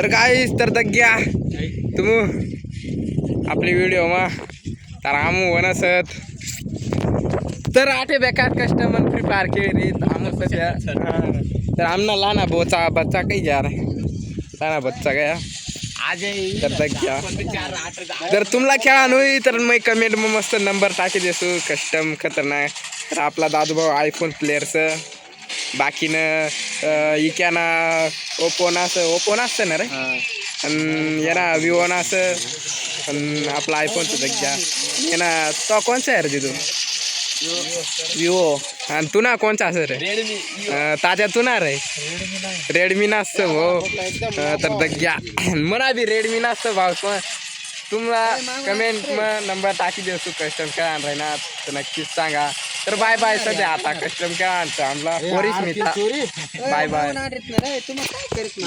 तर काय तर दग्या तुम आपली व्हिडिओ मा तर आमू वनसत. तर आठे बेकार कस्टमर फ्री फायर खेळी आमू सध्या. तर आमना लाना बोचा बच्चा काही जा रहा. लाना बच्चा गया. तर जर तुम्हाला खेळा नाही तर मी कमेंट मग मस्त नंबर टाकी देसू कस्टम खतरनाक. तर आपला दादूभाऊ आयफोन प्लेअरचं बाकीनं इक्याना ओपो ना असं ओपो ना असतं ना रे? आणि याना विवो ना असं आणि आपला आयफोनचं जग्या याना तो कोणचा आहे रे तू विवो. आणि तू ना कोणचा असं रे? ताज्या तू ना रे? रेडमी नसतं अं, तर दग्या म्हणा बी रेडमी नसतं भाऊ. पण तुम्हाला कमेंट मग नंबर टाकी देऊ तू कस्टम खेळा राहणार तर नक्कीच सांगा. तर बाय बाय सध्या आता कस्टम खेळा आमचा पोरीस मिळता बाय बाय. तुम्ही काय करीत